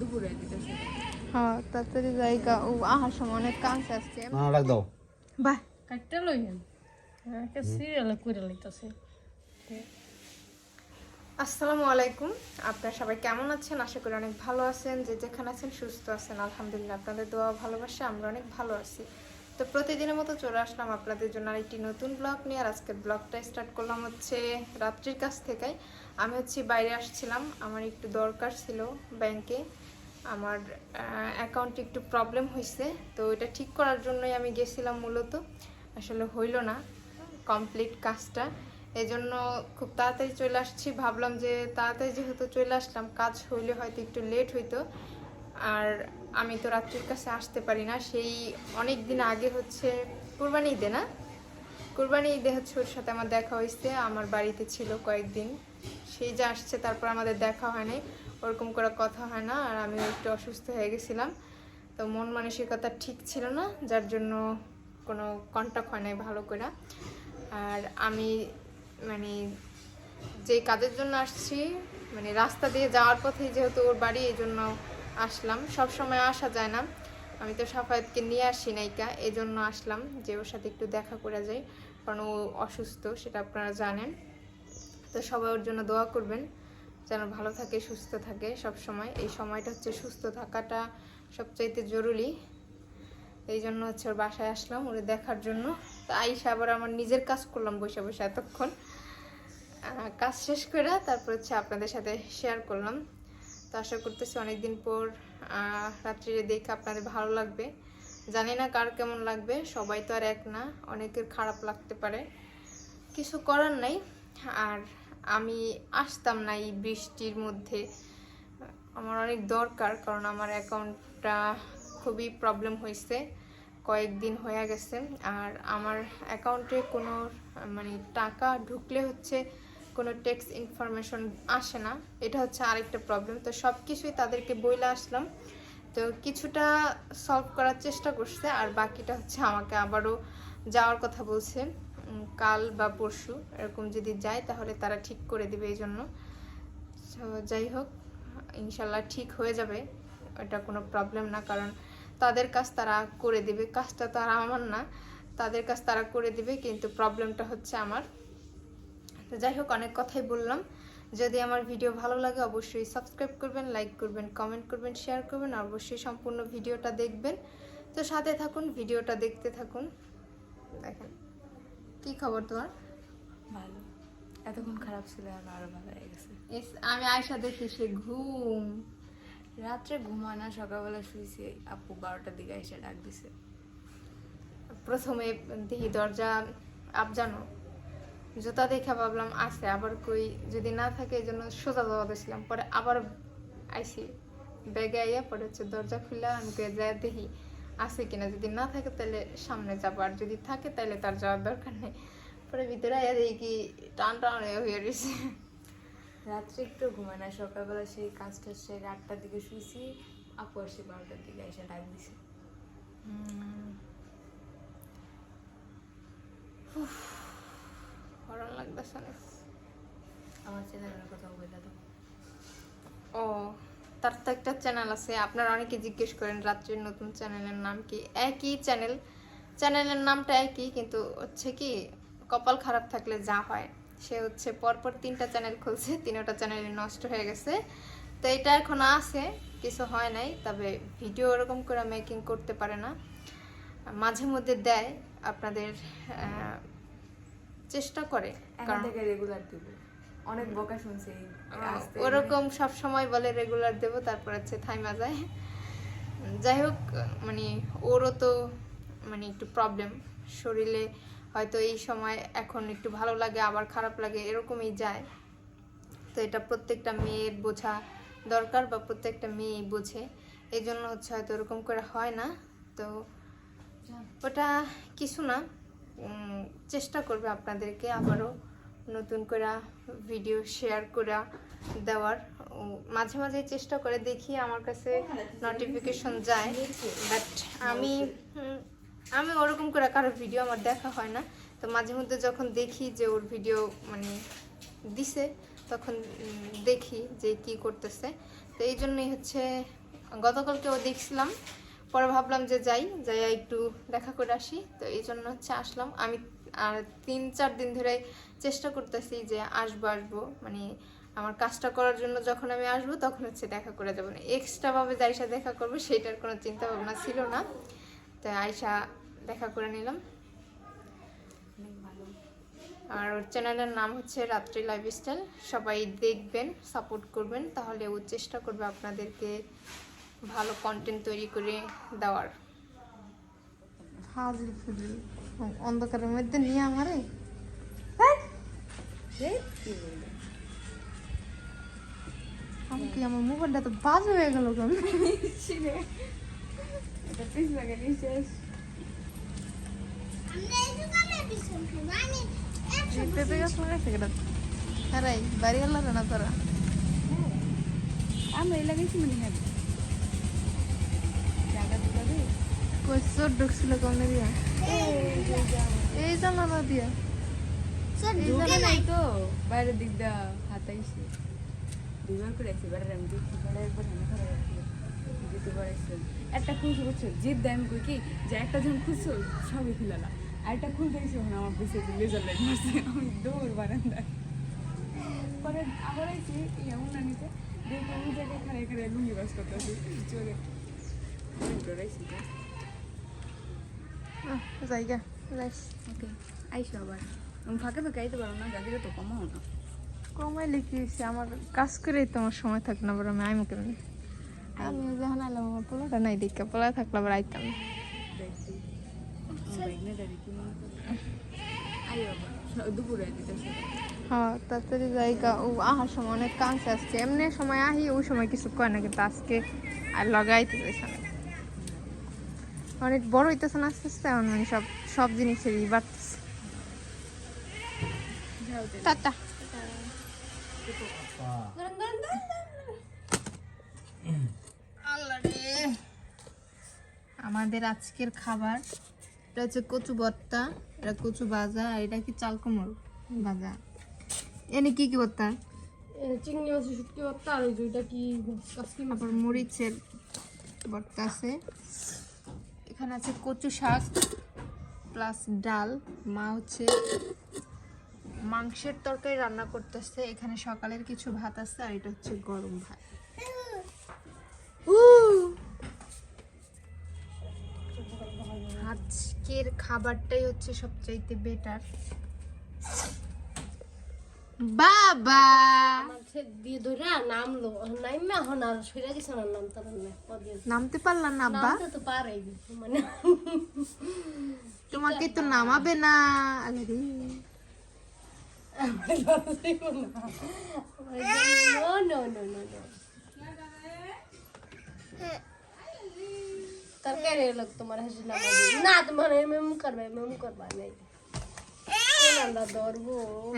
দুপুরে হ্যাঁ তাড়াতাড়ি জায়গা। ও আহার সময় অনেক কাজ আসছে। না ডাক দাও। বাহ। কাটতে লইন একটা সিরিয়ালে করে লইতেছে। আসসালামু আলাইকুম। আপনারা সবাই কেমন আছেন? আশা করি অনেক ভালো আছেন। যে যেখানে আছেন সুস্থ আছেন। আলহামদুলিল্লাহ আপনাদের দোয়া ভালোবাসা আমরা অনেক ভালো আছি। তো প্রতিদিনের মতো চলে আসলাম আপনাদের জন্য আরেকটি নতুন ব্লগ নিয়ে। আর আজকের ব্লগটা স্টার্ট করলাম হচ্ছে রাত্রির কাছ থেকে আমি হচ্ছে বাইরে আসছিলাম, আমার একটু দরকার ছিল ব্যাংকে আমার অ্যাকাউন্টে একটু প্রবলেম হয়েছে তো এটা ঠিক করার জন্যই আমি গেছিলাম মূলত। আসলে হইল না কমপ্লিট কাজটা। এই জন্য খুব তাড়াতাড়ি চলে আসছি। ভাবলাম যে তাড়াতাড়ি যেহেতু চলে আসলাম, কাজ হইলে হয়তো একটু লেট হইতো। আর আমি তো রাত্রির কাছে আসতে পারি না। সেই অনেক দিন আগে হচ্ছে কোরবানি ঈদে, না? কোরবানি ঈদে হচ্ছে ওর সাথে আমার দেখা হয়েছে। আমার বাড়িতে ছিল কয়েকদিন। সেই যে আসছে, তারপর আমাদের দেখা হয় নাই। ওরকম করে কথা হয় না। আর আমি একটু অসুস্থ হয়ে গেছিলাম। তো মন মানসিকতা ঠিক ছিল না, যার জন্য কোনো কন্ট্যাক্ট হয় নাই ভালো করে। আর আমি মানে যে কাজের জন্য আসছি মানে রাস্তা দিয়ে যাওয়ার পথেই যেহেতু ওর বাড়ি, এই জন্য আসলাম। সব সময় আসা যায় না। আমি তো সাফায়াতকে নিয়ে আসি নাইকা এই জন্য আসলাম যে ওর সাথে একটু দেখা করে যাই, কারণ ও অসুস্থ, সেটা আপনারা জানেন। তো সবাই ওর জন্য দোয়া করবেন, যেন ভালো থাকে, সুস্থ থাকে সব সময়। এই সময়টা হচ্ছে সুস্থ থাকাটা সবচাইতে জরুরি। এই জন্য হচ্ছে ওর বাসায় আসলাম ওরে দেখার জন্য। তো আইসা আবার আমার নিজের কাজ করলাম বসে বসে এতক্ষণ। কাজ শেষ করে তারপর হচ্ছে আপনাদের সাথে শেয়ার করলাম। তো আশা করতেছি অনেকদিন পর রাত্রিরে দেখে আপনাদের ভালো লাগবে। জানি না কার কেমন লাগবে, সবাই তো আর এক না, অনেকের খারাপ লাগতে পারে। কিছু করার নাই, আর আমি আসতাম না এই বৃষ্টির মধ্যে। আমার অনেক দরকার, কারণ আমার অ্যাকাউন্টটা খুবই প্রবলেম হয়েছে, কয়েকদিন হয়ে গেছে। আর আমার অ্যাকাউন্টে কোনো মানে টাকা ঢুকলে হচ্ছে কোনো ট্যাক্স ইনফরমেশন আসে না, এটা হচ্ছে আরেকটা প্রবলেম তো সব কিছুই তাদেরকে বইলে আসলাম। তো কিছুটা সলভ করার চেষ্টা করছে, আর বাকিটা হচ্ছে আমাকে আবারও যাওয়ার কথা বলছে। কাল বা পরশু এরকম যদি যায়, তাহলে তারা ঠিক করে দিবে এই জন্য যাই হোক, ইনশাল্লাহ ঠিক হয়ে যাবে, এটা কোনো প্রবলেম না, কারণ তাদের কাজ তারা করে দিবে। কাজটা তো আর আমার না, তাদের কাজ তারা করে দিবে, কিন্তু প্রবলেমটা হচ্ছে আমার। তো যাই হোক অনেক কথাই বললাম। যদি আমার ভিডিও ভালো লাগে অবশ্যই সাবস্ক্রাইব করবেন লাইক করবেন কমেন্ট করবেন শেয়ার করবেন আর অবশ্যই সম্পূর্ণ ভিডিওটা দেখবেন। তো সাথে থাকুন ভিডিওটা দেখতে থাকুন। দেখেন কি খবর তোমার? ভালো। এতক্ষণ খারাপ ছিল এখন আরও ভালো হয়ে গেছে। ইস, আমি আয়সা দেখি সে ঘুম। রাত্রে ঘুমায় না সকালবেলা শুয়েছি আপু বারোটার দিকে এসে ডাক দিছে। প্রথমে দেখি দরজা আপ জানো জুতা দেখে ভাবলাম আছে আবার কই যদি না থাকে এই জন্য সোজা যাওয়া দিয়েছিলাম। পরে আবার আইসি ব্যাগে আইয়া পরে হচ্ছে দরজা খুলে আমি যায় দেখি আছে কিনা যদি না থাকে তাহলে সামনে যাব আর যদি থাকে তাহলে তার যাওয়ার দরকার নেই। পরে ভিতরে আইয়া দেখি কি টান টান হয়ে রয়েছে রাত্রে একটু ঘুমায় না সকালবেলা সেই কাজটা সেরে আটটার দিকে শুয়েছি আপু আসে বারোটার দিকে এসে ডাক দিছে। অনেক আমার চ্যানেলের কথা বলে দাও ও তার তো একটা চ্যানেল আছে আপনারা অনেকে জিজ্ঞেস করেন রাত্রির নতুন চ্যানেলের নাম কি? একই চ্যানেল চ্যানেলের নামটা একই কিন্তু হচ্ছে কি কপাল খারাপ থাকলে যা হয়। সে হচ্ছে পরপর তিনটা চ্যানেল খুলছে তিনটা চ্যানেল নষ্ট হয়ে গেছে। তো এটা এখন আছে কিছু হয় নাই তবে ভিডিও ওরকম করে মেকিং করতে পারে না। মাঝে মধ্যে দেয় আপনাদের চেষ্টা করে কারণ থেকে রেগুলার দিব। অনেক বকা শুনছি ওরকম সব সময় বলে রেগুলার দেবো তারপর হচ্ছে থাইমা যায়। যাই হোক মানে ওরও তো মানে একটু প্রবলেম শরীরে হয়তো এই সময় এখন একটু ভালো লাগে আবার খারাপ লাগে এরকমই যায়। তো এটা প্রত্যেকটা মেয়ের বোঝা দরকার বা প্রত্যেকটা মেয়েই বোঝে। এই জন্য হচ্ছে হয়তো ওরকম করে হয় না। তো ওটা কিছু না। চেষ্টা করবে আপনাদেরকে আবারও নতুন করে ভিডিও শেয়ার করে দেওয়ার। মাঝে মাঝে চেষ্টা করে দেখি, আমার কাছে নোটিফিকেশন যায়। বাট আমি আমি ওরকম করে কারও ভিডিও আমার দেখা হয় না। তো মাঝে মধ্যে যখন দেখি যে ওর ভিডিও মানে দিছে, তখন দেখি যে কি করতেছে। তো এই জন্যই হচ্ছে গতকালকে ও দেখছিলাম। পরে ভাবলাম যে যাই যাই একটু দেখা করে আসি। তো এই জন্য হচ্ছে আসলাম। আমি আর তিন চার দিন ধরে চেষ্টা করতেছি যে আসব আসব। মানে আমার কাজটা করার জন্য যখন আমি আসব তখন হচ্ছে দেখা করে যাব। না এক্সট্রাভাবে যার সাথে দেখা করব সেটার কোনো চিন্তা ভাবনা ছিল না। তো আয়সা দেখা করে নিলাম। আর ওর চ্যানেলের নাম হচ্ছে রাত্রি লাইফস্টাইল সবাই দেখবেন সাপোর্ট করবেন তাহলে ও চেষ্টা করবে আপনাদেরকে ভালো কন্টেন্ট তৈরি করে দেওয়ার। হাজির ফুজিল অন্ধকারের মধ্যে নিয়ে আমারে? আমি কি আমার মোবাইলটা তো বাজে হয়ে গেল বাড়ি গেল না তোরা? আমরা এই লাগাইছি মানে হ্যাঁ চোর ঢুকছিল কমনে দিয়া? এই জানালা দিয়া। ঢুকে নাই? তো বাইরের দিক দা হাতাইছে দুবার করে আছে এবার আমি দেখছি পরে একবার দিতে পারছি একটা খুঁজে বুঝছ জিদ দেয় কই কি যে একটা যখন খুঁজছো সবই খুলালা আর একটা খুলতে গেছি ওখানে আমার পিছিয়ে লেজার লাইট মারছে। আমি দৌড় বারান্দায়। পরে আবার আইছি এমন না নিতে। দেখে আমি জায়গায় এখানে এখানে লুঙ্গি বাস করতেছি। চলে জায়গা লাইস ওকে আইসো আবার। ফাঁকে ফাঁকে আইতে পারো না গাড়িটা তো কমাও না। কমাইলে কি হয়েছে আমার কাজ করেই সময় থাক না বড় আমি আইমো কেমনি? আমি যখন আইলাম আমার পোলাটা নাই দেখা পোলা থাকলে আবার আইতাম না। হ্যাঁ তাড়াতাড়ি জায়গা ও আহার সময় অনেক কাজ আসছে এমনি সময় আহি ওই সময় কিছু কয় না কিন্তু আজকে আর লাগাইতে চাইছে না। অনেক বড় হইতেছে না আস্তে আস্তে এখন মানে সব সব জিনিসেরই বাড়তেছে। টাটা। আমাদের আজকের খাবার এটা হচ্ছে কচু ভর্তা এটা কচু ভাজা আর এটা কি চাল কুমড় ভাজা। এনে কি কি ভর্তা? চিংড়ি মাছের শুটকি ভর্তা আর ওই দুইটা কি তারপর মরিচের ভর্তা আছে। এখানে আছে কচু শাক প্লাস ডাল। মা হচ্ছে মাংসের তরকারি রান্না করতেছে। এখানে সকালের কিছু ভাত আছে আর এটা হচ্ছে গরম ভাত। আজকের খাবারটাই হচ্ছে সবচাইতে বেটার বাবা। দিয়ে ধরে নামলো। নাইমা এখন আর সইরা গেছে না নাম তার না নামতে পারলাম না আব্বা? তো পারে মানে তোমাকে তো নামাবে না আরে no. No no no no. তরকারি লোক তোমার হাসি না তোমার মেম করবে মেম করবা নাই।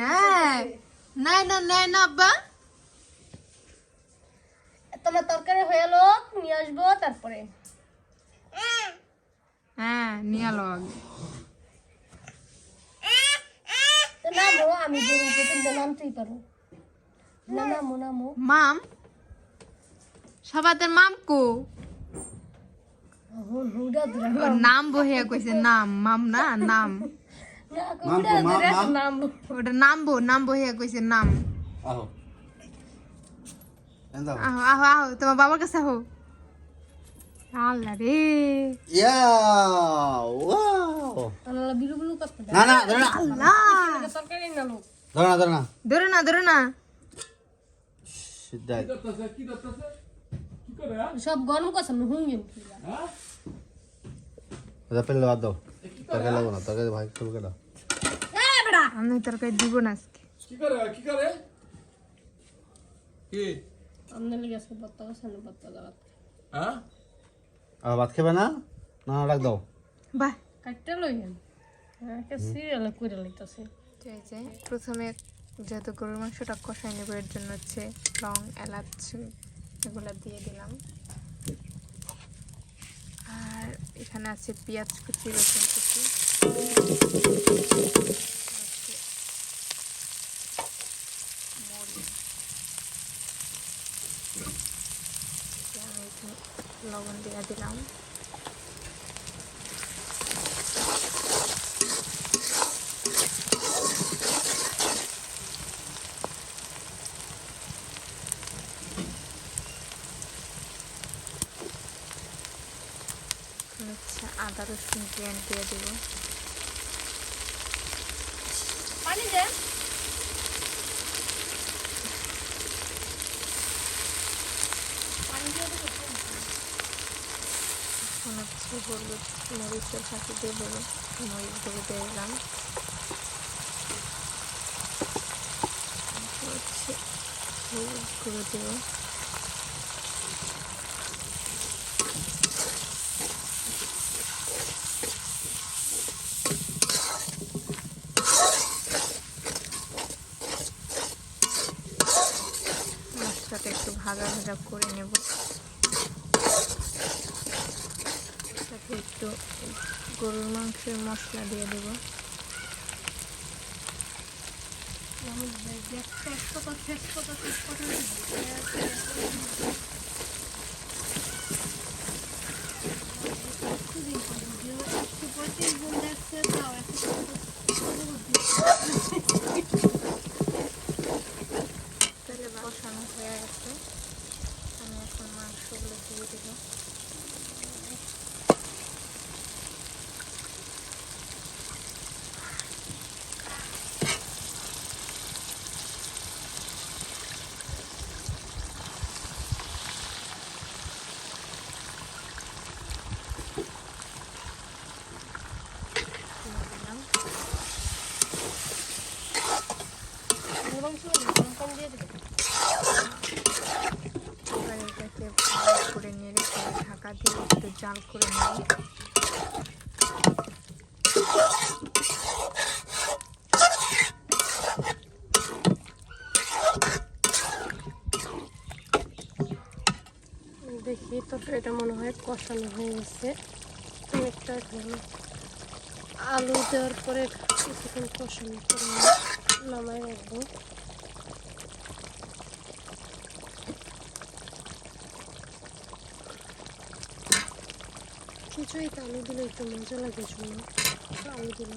হ্যাঁ নাই না নাই না আব্বা তোমার তরকারি হয়ে গেলো নিয়ে আসব তারপরে হ্যাঁ নিয়ে আলো আগে তো আমি বেরিয়ে তুমি নামতেই পারো না নামো নামো মাম সবাদের মাম কো নাম বহিয়া কইছে নাম মাম না নাম না হুডা ধরে নামো ওটা নামবো নাম বহিয়া কইছে নাম আহো এন্দা আহো আহো আহো তোমার বাবার কাছে আহো আল্লাহ রে ইয়া ওয়াও আল্লাহ বিলু বিলু করতে না না ধরে না আল্লাহ তরকারি নামো ধরে না ধরে না ধরো না ধরো না সিদ্ধাই সব গরম করছে আমি হুঙ্গি এটা পেলে বাদ দাও তরকারি লাগবো না তরকারি ভাই করব কেন আমি তরকারি দিব না আজকে। আমনে লেগে আছে বত্তা গেছে না বত্তা লাগাতে আর ভাত খাবে না? না না, রাখ দাও। বাহ। কাটতে লই হ্যাঁ একটা সিরিয়াল করে লইতাছে। তো এই প্রথমে যেহেতু গরুর মাংসটা কষাই নেব এর জন্য হচ্ছে লং এলাচ এগুলো দিয়ে দিলাম। আর এখানে আছে পেঁয়াজ কুচি রসুন কুচি। লবণ দিয়ে দিলাম। গ্রেন্ড দিয়ে দেবো। পানি দেন এখন হচ্ছে হলুদ মরিচের সাথে দিয়ে দেবো। মরিচগুলো দিয়ে দিলাম। হচ্ছে হলুদ গুঁড়ো দেবো মশলাটা একটু ভাজা ভাজা করে নেব। সাথে একটু গরুর মাংসের মশলা দিয়ে দেবো। তেজপাতা তেজপাতা তেজপাতা পঁয়ত্রিশ জন দেখছে তাও তাহলে বসানো হয়ে গেছে আমি এখন মাংসগুলো দিয়ে দেবো দিয়ে দিলাম গরম ছিল গরম পানি দিয়ে দেবেন এবার এটাকে ভালো করে নেড়ে করে ঢাকা দিয়ে একটু জাল করে নেব। দেখি, তরকারিটা মনে হয় কষানো হয়ে গেছে। এখন আলু দেওয়ার পরে কিছুক্ষণ কষানো করে নামাই রাখব। কিছুই তো আলু দিলে একটু মজা লাগে শুনে আলু দিলে